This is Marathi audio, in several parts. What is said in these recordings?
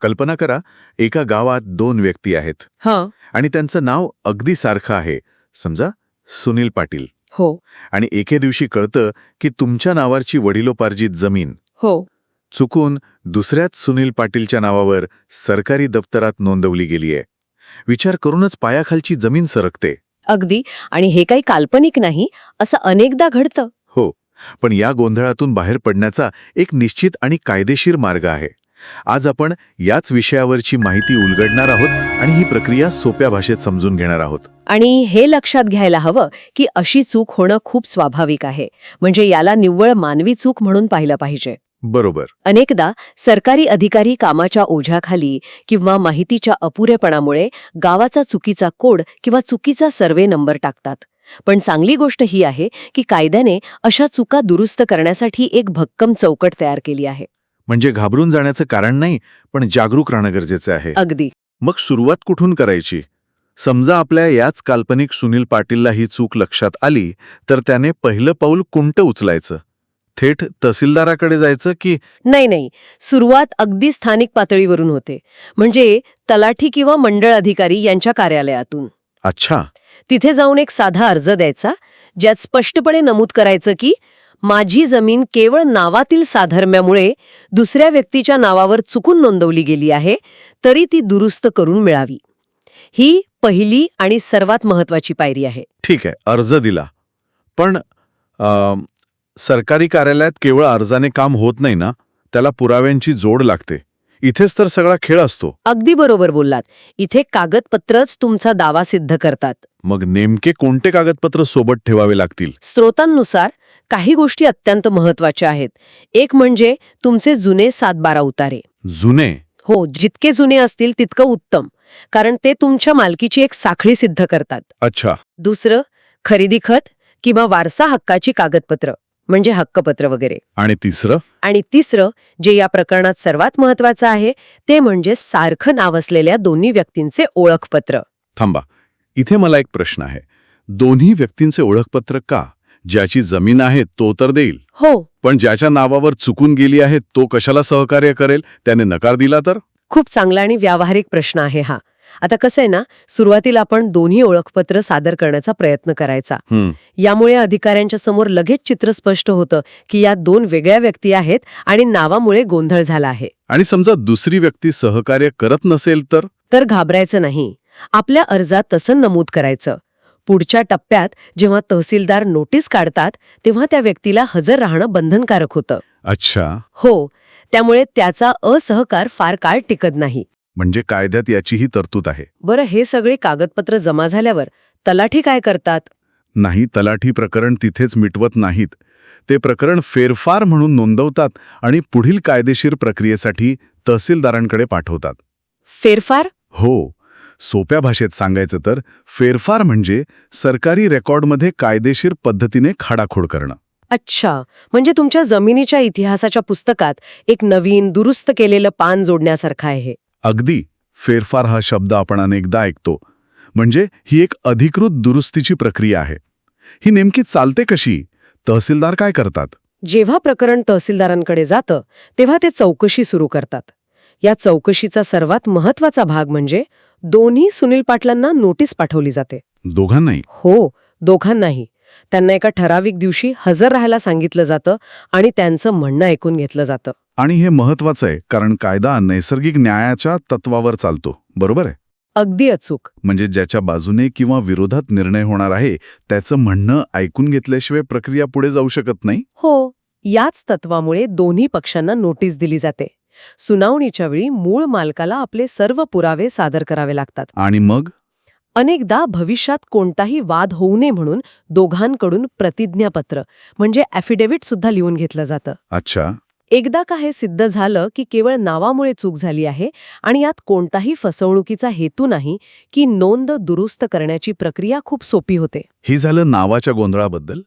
कल्पना करा एका गावात दोन व्यक्ती आहेत. हं. आणि त्यांचं नाव अगदी सारखं आहे. समजा सुनील पाटील. हो. आणि एके दिवशी कळतं की तुमच्या नावाची वडिलोपार्जित जमीन. हो. चुकून दुसऱ्याच सुनील पाटीलच्या नावावर सरकारी दप्तरात नोंदवली गेली आहे. विचार करूनच पायाखालची जमीन सरकते. अगदी. आणि हे काही काल्पनिक नाही असं अनेकदा घडतं. हो. पण या गोंधळातून बाहेर पडण्याचा एक निश्चित आणि कायदेशीर मार्ग आहे. आज आपण याच विषयावरची माहिती उलगडणार आहोत आणि ही प्रक्रिया सोप्या भाषेत समजून घेणार आहोत. आणि हे लक्षात घ्यायला हवं की अशी चूक होणं खूप स्वाभाविक आहे. म्हणजे याला निव्वळ मानवी चूक म्हणून पाहिलं पाहिजे. बरोबर. अनेकदा सरकारी अधिकारी कामाच्या ओझ्याखाली किंवा माहितीच्या अपुरेपणामुळे गावाचा चुकीचा कोड किंवा चुकीचा सर्वे नंबर टाकतात. पण चांगली गोष्ट ही आहे की कायद्याने अशा चुका दुरुस्त करण्यासाठी एक भक्कम चौकट तयार केली आहे. म्हणजे घाबरून जाण्याचं कारण नाही पण जागरूक राहणं गरजेचं आहे. अगदी. मग सुरुवात कुठून करायची? समजा आपल्या याच काल्पनिक सुनील पाटीलला ही चूक लक्षात आली तर त्याने पहिलं पाऊल कोणतं उचलायचं? थेट तहसीलदाराकडे जायचं की नाही नाही. सुरुवात अगदी स्थानिक पातळीवरून होते. म्हणजे तलाठी किंवा मंडळ अधिकारी यांच्या कार्यालयातून. अच्छा. तिथे जाऊन एक साधा अर्ज द्यायचा ज्यात स्पष्टपणे नमूद करायचं की माझी जमीन केवळ नावातील साधर्म्यामुळे दुसऱ्या व्यक्तीच्या नावावर चुकून नोंदवली गेली आहे तरी ती दुरुस्त करून मिळावी. ही पहिली आणि सर्वात महत्वाची पायरी आहे. ठीक आहे अर्ज दिला. पण सरकारी कार्यालयात केवळ अर्जाने काम होत नाही ना त्याला पुराव्यांची जोड लागते. इथेच तर सगळा खेळ असतो. अगदी बरोबर बोललात. इथे कागदपत्रच तुमचा दावा सिद्ध करतात. मग नेमके कोणते कागदपत्र सोबत ठेवावे लागतील? स्रोतांनुसार काही गोष्टी अत्यंत महत्त्वाच्या आहेत. एक म्हणजे तुमचे जुने सातबारा उतारे. जुने? हो जितके जुने असतील तितकं उत्तम. कारण ते तुमच्या मालकीची एक साखळी सिद्ध करतात. अच्छा. दुसरं खरेदी खत किंवा वारसा हक्काची कागदपत्र म्हणजे हक्कपत्र वगैरे. आणि तिसरं? आणि तिसरं जे या प्रकरणात सर्वात महत्वाचं आहे ते म्हणजे सारखं नाव असलेल्या दोन्ही व्यक्तींचे ओळखपत्र. थांबा. इथे मला एक प्रश्न आहे. दोन्ही व्यक्तींचे ओळखपत्र का? ज्याची जमीन आहे तो तर देईल. हो. पण ज्याच्या नावावर चुकून गेली आहे तो कशाला सहकार्य करेल? त्याने नकार दिला तर? खूप चांगला आणि व्यावहारिक प्रश्न आहे हा. आता कसं आहे ना सुरुवातीला आपण दोन्ही ओळखपत्र सादर करण्याचा प्रयत्न करायचा. यामुळे अधिकाऱ्यांच्या समोर लगेच चित्र स्पष्ट होतं की या दोन वेगळ्या व्यक्ती आहेत आणि नावामुळे गोंधळ झाला आहे. आणि समजा दुसरी व्यक्ती सहकार्य करत नसेल तर? तर घाबरायचं नाही. आपल्या अर्जात तसं नमूद करायचं. पुढच्या टप्प्यात जेव्हा तहसीलदार नोटीस काढतात तेव्हा त्या व्यक्तीला हजर राहणं बंधनकारक होतं. अच्छा. हो त्यामुळे त्याचा असहकार फार काळ टिकत नाही. म्हणजे कायद्यात याचीही तरतूद आहे. बरं हे सगळे कागदपत्र जमा झाल्यावर तलाठी काय करतात? नाही तलाठी प्रकरण तिथेच मिटवत नाहीत. ते प्रकरण फेरफार म्हणून नोंदवतात आणि पुढील कायदेशीर प्रक्रियेसाठी तहसीलदारांकडे पाठवतात. फेरफार? हो. सोप्या भाषेत सांगायचं तर फेरफार म्हणजे सरकारी रेकॉर्डमध्ये कायदेशीर पद्धतीने खाडाखोड करणं. अच्छा. म्हणजे तुमच्या जमिनीच्या इतिहासाच्या पुस्तकात एक नवीन दुरुस्त केलेलं पान जोडण्यासारखं आहे हे. अगदी. फेरफार हा शब्द आपण अनेकदा ऐकतो. म्हणजे ही एक अधिकृत दुरुस्तीची प्रक्रिया आहे. ही नेमकी चालते कशी? तहसीलदार काय करतात? जेव्हा प्रकरण तहसीलदारांकडे जातं तेव्हा ते चौकशी सुरू करतात. या चौकशीचा सर्वात महत्त्वाचा भाग म्हणजे दोन्ही सुनील पाटलांना नोटीस पाठवली जाते. दोघांनाही? हो दोघांनाही. त्यांना एका ठराविक दिवशी हजर राहायला सांगितलं जातं आणि त्यांचं म्हणणं ऐकून घेतलं जातं. आणि हे महत्वाचं आहे कारण कायदा नैसर्गिक न्यायाच्या तत्वावर चालतो बरोबर आहे? अगदी अचूक. म्हणजे ज्याच्या बाजूने किंवा विरोधात निर्णय होणार आहे त्याचं म्हणणं ऐकून घेतल्याशिवाय प्रक्रिया पुढे जाऊ शकत नाही? हो याच तत्वामुळे दोन्ही पक्षांना नोटीस दिली जाते. सुनावणीच्या वेळी मूळ मालकाला आपले सर्व पुरावे सादर करावे लागतात. आणि मग? अनेकदा भविष्यात कोणताही वाद होऊ नये म्हणून दोघांकडून प्रतिज्ञापत्र म्हणजे ॲफिडेव्हिट सुद्धा लिहून घेतलं जातं. अच्छा. एकदा का हे सिद्ध झालं की केवळ नावामुळे चूक झाली आहे आणि यात कोणताही फसवणुकीचा हेतू नाही की नोंद दुरुस्त करण्याची प्रक्रिया खूप सोपी होते. हे झालं नावाच्या गोंधळाबद्दल?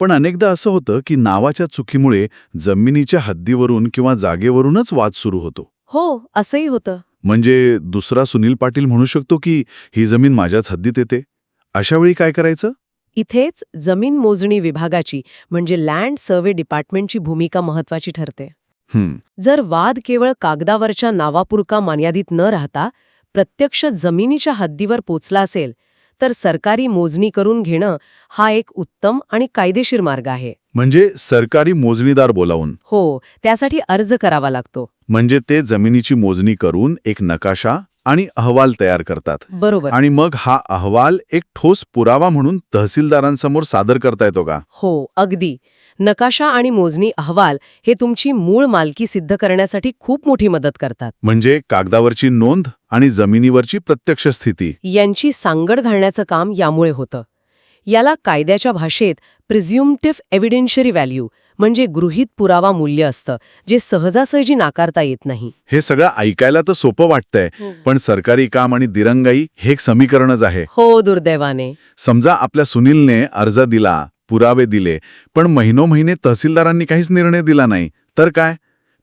पण अनेकदा असं होतं की नावाच्या चुकीमुळे जमिनीच्या हद्दीवरून किंवा जागेवरूनच वाद सुरू होतो. हो असंही होतं. म्हणजे दुसरा सुनील पाटील म्हणू शकतो की ही जमीन माझ्याच हद्दीत येते? अशा वेळी काय करायचं? इथेच जमीन मोजणी विभागाची म्हणजे लँड सर्व्हे डिपार्टमेंटची भूमिका महत्वाची ठरते. जर वाद केवळ कागदावरच्या नावापुरका मर्यादित न राहता प्रत्यक्ष जमिनीच्या हद्दीवर पोचला असेल तर सरकारी मोजणी करून घेणं हा एक उत्तम आणि कायदेशीर मार्ग आहे. म्हणजे सरकारी मोजणीदार बोलावून? हो त्यासाठी अर्ज करावा लागतो. म्हणजे ते जमिनीची मोजणी करून एक नकाशा आणि अहवाल तयार करतात. बरोबर. आणि मग हा अहवाल एक ठोस पुरावा म्हणून तहसीलदारांसमोर सादर करता येतो का? हो अगदी. नकाशा आणि मोजणी अहवाल हे तुमची मूळ मालकी सिद्ध करण्यासाठी खूप मोठी मदत करतात. म्हणजे कागदावरची नोंद आणि जमिनीवरची प्रत्यक्ष स्थिती. यांची सांगड घालण्याचं काम यामुळे होतं. याला कायद्याच्या भाषेत प्रिझ्युमटिव्ह एव्हिडेन्शरी व्हॅल्यू म्हणजे गृहीत पुरावा मूल्य असतं जे सहजासहजी नाकारता येत नाही. हे सगळं ऐकायला तर सोपं वाटतंय पण सरकारी काम आणि दिरंगाई हे एक समीकरणच आहे. हो दुर्दैवाने. समजा आपल्या सुनीलने अर्ज दिला पुरावे दिले. पण महिनो महिने तहसीलदारांनी काहीच निर्णय दिला नाही. तर काय?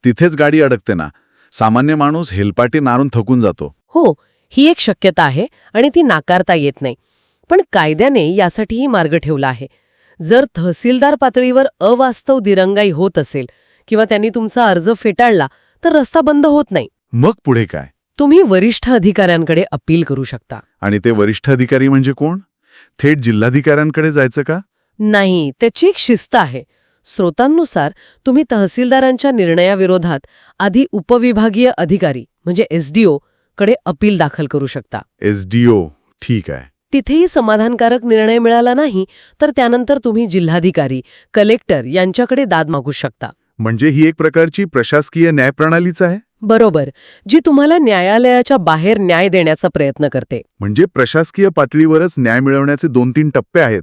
तिथेच गाडी अडकते ना. सामान्य माणूस हेलपाटी नारून थकून जातो. हो ही एक शक्यता आहे आणि ती नाकारता येत नाही. पण कायद्याने यासाठीही मार्ग ठेवला आहे. जर तहसीलदार पातळीवर अवास्तव दिरंगाई होत असेल किंवा त्यांनी तुमचा अर्ज फेटाळला तर रस्ता बंद होत नाही. मग पुढे काय? तुम्ही वरिष्ठ अधिकाऱ्यांकडे अपील करू शकता. आणि ते वरिष्ठ अधिकारी म्हणजे कोण? थेट जिल्हाधिकाऱ्यांकडे जायचं का? नाही त्याची एक शिस्त आहे. स्रोतांनुसार तुम्ही तहसीलदारांच्या निर्णयाविरोधात आधी उपविभागीय अधिकारी म्हणजे एसडीओ कडे अपील दाखल करू शकता. एसडीओ ठीक आहे. तिथेही समाधानकारक निर्णय मिळाला नाही तर त्यानंतर तुम्ही जिल्हाधिकारी कलेक्टर यांच्याकडे दाद मागू शकता. म्हणजे ही एक प्रकारची प्रशासकीय न्यायप्रणालीच आहे? बरोबर जी तुम्हाला न्यायालयाच्या बाहेर न्याय देण्याचा प्रयत्न करते. म्हणजे प्रशासकीय पातळीवरच न्याय मिळवण्याचे दोन तीन टप्पे आहेत.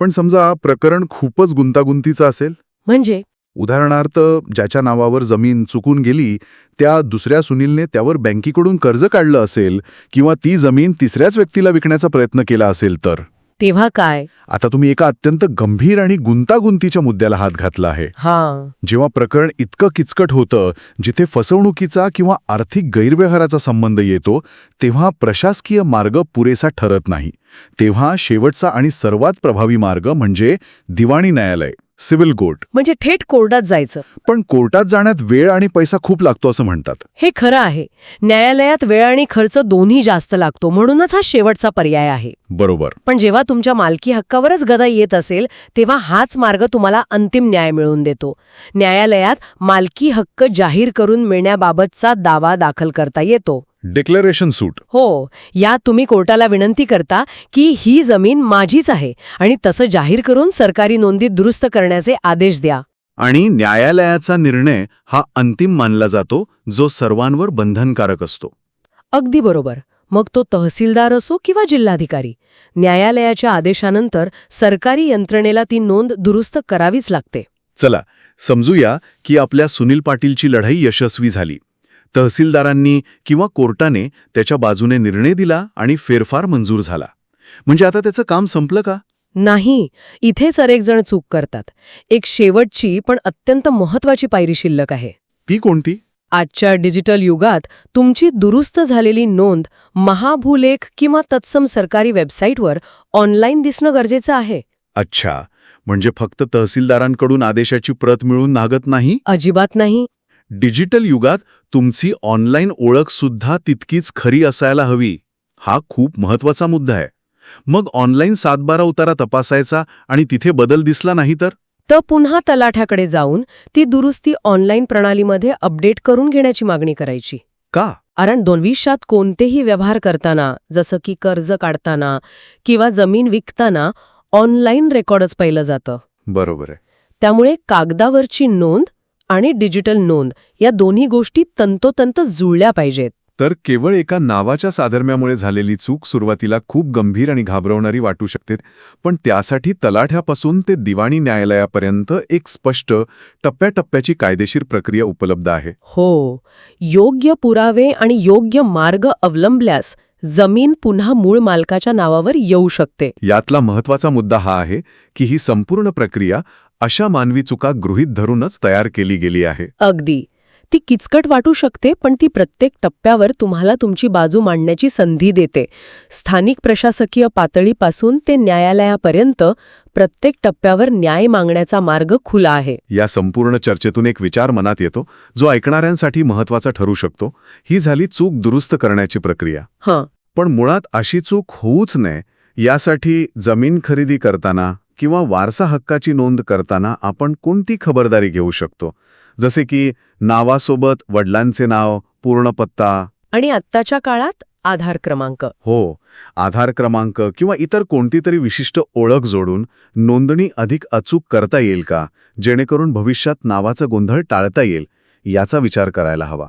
पण समजा प्रकरण खूपच गुंतागुंतीचं असेल? म्हणजे? उदाहरणार्थ ज्याच्या नावावर जमीन चुकून गेली त्या दुसऱ्या सुनीलने त्यावर बँकेकडून कर्ज काढलं असेल किंवा ती जमीन तिसऱ्याच व्यक्तीला विकण्याचा प्रयत्न केला असेल तर? तेव्हा काय? आता तुम्ही एका अत्यंत गंभीर आणि गुंतागुंतीच्या मुद्द्याला हात घातला आहे. हा. जेव्हा प्रकरण इतकं किचकट होतं जिथे फसवणुकीचा किंवा आर्थिक गैरव्यवहाराचा संबंध येतो तेव्हा प्रशासकीय मार्ग पुरेसा ठरत नाही. तेव्हा शेवटचा आणि सर्वात प्रभावी मार्ग म्हणजे दिवाणी न्यायालय. Civil court. म्हणजे थेट कोर्टात जायचं. पण कोर्टात जाण्यात वेळ आणि पैसा खूप लागतो असं म्हणतात. हे खरं आहे. न्यायालयात वेळ आणि खर्च दोन्ही जास्त लागतो. म्हणूनच हा शेवटचा पर्याय आहे. बरोबर. पण जेव्हा तुमच्या मालकी हक्कावरच गदा येत असेल तेव्हा हाच मार्ग तुम्हाला अंतिम न्याय मिळवून देतो. न्यायालयात मालकी हक्क जाहीर करून मिळण्याबाबतचा दावा दाखल करता येतो. Declaration suit. हो यात तुम्ही कोर्टाला विनंती करता की ही जमीन माझीच आहे आणि तसं जाहीर करून सरकारी नोंदीत दुरुस्त करण्याचे आदेश द्या. आणि न्यायालयाचा निर्णय हा अंतिम मानला जातो जो सर्वांवर बंधनकारक असतो. अगदी बरोबर. मग तो तहसीलदार असो किंवा जिल्हाधिकारी न्यायालयाच्या आदेशानंतर सरकारी यंत्रणेला ती नोंद दुरुस्त करावीच लागते. चला समजूया की आपल्या सुनील पाटीलची लढाई यशस्वी झाली. तहसीलदारांनी किंवा कोर्टाने त्याच्या बाजूने निर्णय दिला आणि फेरफार मंजूर झाला. म्हणजे आता त्याचं काम संपलं का? नाही. इथेच अनेक जण चूक करतात. एक शेवटची पण अत्यंत महत्वाची पायरी शिल्लक आहे. ती कोणती? आजच्या डिजिटल युगात तुमची दुरुस्त झालेली नोंद महाभूलेख किंवा तत्सम सरकारी वेबसाईटवर ऑनलाईन दिसणं गरजेचं आहे. अच्छा. म्हणजे फक्त तहसीलदारांकडून आदेशाची प्रत मिळून नागत नाही? अजिबात नाही. डिजिटल युगात तुमची ऑनलाईन ओळख सुद्धा तितकीच खरी असायला हवी. हा खूप महत्त्वाचा मुद्दा आहे. मग ऑनलाईन सातबारा उतारा तपासायचा आणि तिथे बदल दिसला नाही तर? तर पुन्हा तलाठ्याकडे जाऊन ती दुरुस्ती ऑनलाईन प्रणालीमध्ये अपडेट करून घेण्याची मागणी करायची. का? कारण भविष्यात कोणतेही व्यवहार करताना जसं की कर्ज काढताना किंवा जमीन विकताना ऑनलाईन रेकॉर्डच पाहिलं जातं. बरोबर आहे. त्यामुळे कागदावरची नोंद आणि डिजिटल नोंद या दोन्ही गोष्टी तंतोतंत जुळल्या पाहिजेत. तर केवळ एका नावाच्या साधर्म्यामुळे झालेली चूक सुरुवातीला खूप गंभीर आणि घाबरवणारी वाटू शकते पण त्यासाठी तलाठ्यापासून ते दिवाणी न्यायालयापर्यंत एक स्पष्ट टप्प्याटप्प्याची कायदेशीर प्रक्रिया उपलब्ध आहे. हो योग्य पुरावे आणि योग्य मार्ग अवलंबल्यास जमीन पुन्हा मूळ मालकाच्या नावावर येऊ शकते. यातला महत्त्वाचा मुद्दा हा आहे की ही संपूर्ण प्रक्रिया अशा मानवी चुका गृहीत धरूनच तयार केली गेली आहे. अगदी. ती किचकट वाटू शकते पण ती प्रत्येक टप्प्यावर तुम्हाला तुमची बाजू मांडण्याची संधी देते. स्थानिक प्रशासकीय पातळीपासून ते न्यायालयापर्यंत प्रत्येक टप्प्यावर न्याय मागण्याचा मार्ग खुला आहे. या संपूर्ण चर्चेतून एक विचार मनात येतो जो ऐकणाऱ्यांसाठी महत्त्वाचा ठरू शकतो. ही झाली चूक दुरुस्त करण्याची प्रक्रिया. हां. पण मुळात अशी चूक होऊच नये यासाठी जमीन खरेदी करताना किंवा वारसा हक्काची नोंद करताना आपण कोणती खबरदारी घेऊ शकतो? जसे की नावासोबत वडिलांचे नाव पूर्ण पत्ता. आणि आत्ताच्या काळात आधार क्रमांक. हो आधार क्रमांक किंवा इतर कोणती तरी विशिष्ट ओळख जोडून नोंदणी अधिक अचूक करता येईल का? जेणेकरून भविष्यात नावाचा गोंधळ टाळता येईल याचा विचार करायला हवा.